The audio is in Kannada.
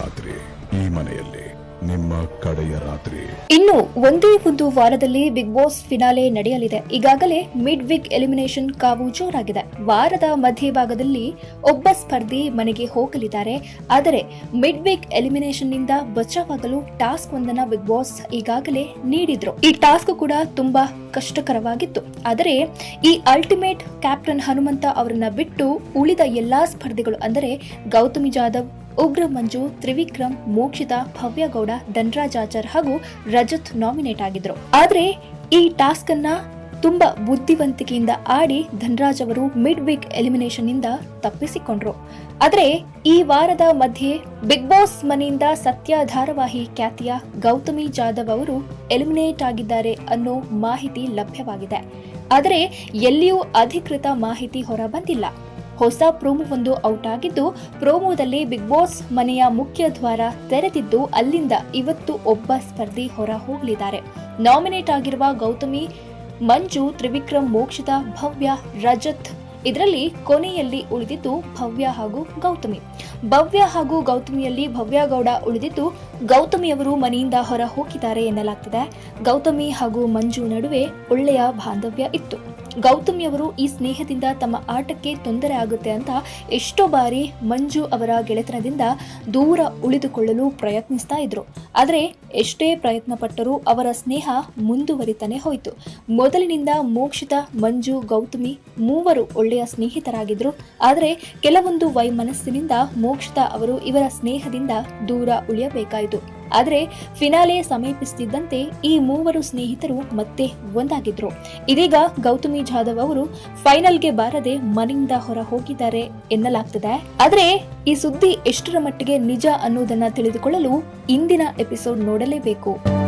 ರಾತ್ರಿ, ಈ ಮನೆಯಲ್ಲಿ ನಿಮ್ಮ ಕಡೆಯ ರಾತ್ರಿ. ಇನ್ನು ಒಂದೇ ಒಂದು ವಾರದಲ್ಲಿ ಬಿಗ್ ಬಾಸ್ ಫಿನಾಲೆ ನಡೆಯಲಿದೆ. ಈಗಾಗಲೇ ಮಿಡ್ ವಿಕ್ ಎಲಿಮಿನೇಷನ್ ಕಾವು ಜೋರಾಗಿದೆ. ವಾರದ ಮಧ್ಯಭಾಗದಲ್ಲಿ ಒಬ್ಬ ಸ್ಪರ್ಧಿ ಮನೆಗೆ ಹೋಗಲಿದ್ದಾರೆ. ಆದರೆ ಮಿಡ್ ವಿಕ್ ಎಲಿಮಿನೇಷನ್ನಿಂದ ಬಚಾವಾಗಲು ಟಾಸ್ಕ್ ಒಂದನ್ನ ಬಿಗ್ ಬಾಸ್ ಈಗಾಗಲೇ ನೀಡಿದ್ರು. ಈ ಟಾಸ್ಕ್ ಕೂಡ ತುಂಬಾ ಕಷ್ಟಕರವಾಗಿತ್ತು. ಆದರೆ ಈ ಅಲ್ಟಿಮೇಟ್ ಕ್ಯಾಪ್ಟನ್ ಹನುಮಂತ ಅವರನ್ನ ಬಿಟ್ಟು ಉಳಿದ ಎಲ್ಲಾ ಸ್ಪರ್ಧಿಗಳು, ಅಂದರೆ ಗೌತಮಿ ಜಾಧವ್ ಉಗ್ರ ಮಂಜು, ತ್ರಿವಿಕ್ರಮ್, ಮೋಕ್ಷಿತ, ಭವ್ಯಗೌಡ, ಧನ್ರಾಜಾಚಾರ್ ಹಾಗೂ ರಜತ್ ನಾಮಿನೇಟ್ ಆಗಿದ್ರು. ಆದ್ರೆ ಈ ಟಾಸ್ಕ್ ಅನ್ನ ತುಂಬಾ ಬುದ್ಧಿವಂತಿಕೆಯಿಂದ ಆಡಿ ಧನ್ರಾಜ್ ಅವರು ಮಿಡ್ ವೀಕ್ ಎಲಿಮಿನೇಷನ್ ಇಂದ ತಪ್ಪಿಸಿಕೊಂಡ್ರು. ಆದ್ರೆ ಈ ವಾರದ ಮಧ್ಯೆ ಬಿಗ್ ಬಾಸ್ ಮನೆಯಿಂದ ಸತ್ಯ ಧಾರಾವಾಹಿ ಖ್ಯಾತಿಯ ಗೌತಮಿ ಜಾಧವ್ ಅವರು ಎಲಿಮಿನೇಟ್ ಆಗಿದ್ದಾರೆ ಅನ್ನೋ ಮಾಹಿತಿ ಲಭ್ಯವಾಗಿದೆ. ಆದರೆ ಎಲ್ಲಿಯೂ ಅಧಿಕೃತ ಮಾಹಿತಿ ಹೊರ ಬಂದಿಲ್ಲ ಹೊಸ ಪ್ರೋಮೋ ಒಂದು ಔಟ್ ಆಗಿದ್ದು, ಪ್ರೋಮೋದಲ್ಲಿ ಬಿಗ್ ಬಾಸ್ ಮನೆಯ ಮುಖ್ಯ ದ್ವಾರ ತೆರೆದಿದ್ದು, ಅಲ್ಲಿಂದ ಇವತ್ತು ಒಬ್ಬ ಸ್ಪರ್ಧಿ ಹೊರ ಹೋಗಲಿದ್ದಾರೆ. ನಾಮಿನೇಟ್ ಆಗಿರುವ ಗೌತಮಿ, ಮಂಜು, ತ್ರಿವಿಕ್ರಮ್ ಮೋಕ್ಷದ ಭವ್ಯ, ರಜತ್ ಇದರಲ್ಲಿ ಕೊನೆಯಲ್ಲಿ ಉಳಿದಿದ್ದು ಭವ್ಯ ಹಾಗೂ ಗೌತಮಿ. ಭವ್ಯ ಹಾಗೂ ಗೌತಮಿಯಲ್ಲಿ ಭವ್ಯಗೌಡ ಉಳಿದಿದ್ದು ಗೌತಮಿಯವರು ಮನೆಯಿಂದ ಹೊರ ಹೋಗಿದ್ದಾರೆ ಎನ್ನಲಾಗ್ತಿದೆ. ಗೌತಮಿ ಹಾಗೂ ಮಂಜು ನಡುವೆ ಒಳ್ಳೆಯ ಬಾಂಧವ್ಯ ಇತ್ತು. ಗೌತಮಿಯವರು ಈ ಸ್ನೇಹದಿಂದ ತಮ್ಮ ಆಟಕ್ಕೆ ತೊಂದರೆ ಆಗುತ್ತೆ ಅಂತ ಎಷ್ಟೋ ಬಾರಿ ಮಂಜು ಅವರ ಗೆಳೆತನದಿಂದ ದೂರ ಉಳಿದುಕೊಳ್ಳಲು ಪ್ರಯತ್ನಿಸ್ತಾ ಇದ್ರು. ಆದರೆ ಎಷ್ಟೇ ಪ್ರಯತ್ನ ಪಟ್ಟರೂ ಅವರ ಸ್ನೇಹ ಮುಂದುವರಿತಾನೆ ಹೋಯಿತು. ಮೊದಲಿನಿಂದ ಮೋಕ್ಷಿತ ಮಂಜು, ಗೌತಮಿ ಮೂವರು ಒಳ್ಳೆಯ ಸ್ನೇಹಿತರಾಗಿದ್ರು. ಆದರೆ ಕೆಲವೊಂದು ವೈಮನಸ್ಸಿನಿಂದ ಮೋಕ್ಷಿತ ಅವರು ಇವರ ಸ್ನೇಹದಿಂದ ದೂರ ಉಳಿಯಬೇಕಾಯಿತು. ಆದರೆ ಫಿನಾಲೆ ಸಮೀಪಿಸುತ್ತಿದ್ದಂತೆ ಈ ಮೂವರು ಸ್ನೇಹಿತರು ಮತ್ತೆ ಒಂದಾಗಿದ್ರು. ಇದೀಗ ಗೌತಮಿ ಜಾಧವ್ ಅವರು ಫೈನಲ್ಗೆ ಬಾರದೆ ಮನೆಯಿಂದ ಹೊರ ಹೋಗಿದ್ದಾರೆ ಎನ್ನಲಾಗ್ತದೆ. ಆದರೆ ಈ ಸುದ್ದಿ ಎಷ್ಟರ ಮಟ್ಟಿಗೆ ನಿಜ ಅನ್ನೋದನ್ನ ತಿಳಿದುಕೊಳ್ಳಲು ಇಂದಿನ ಎಪಿಸೋಡ್ ನೋಡಲೇಬೇಕು.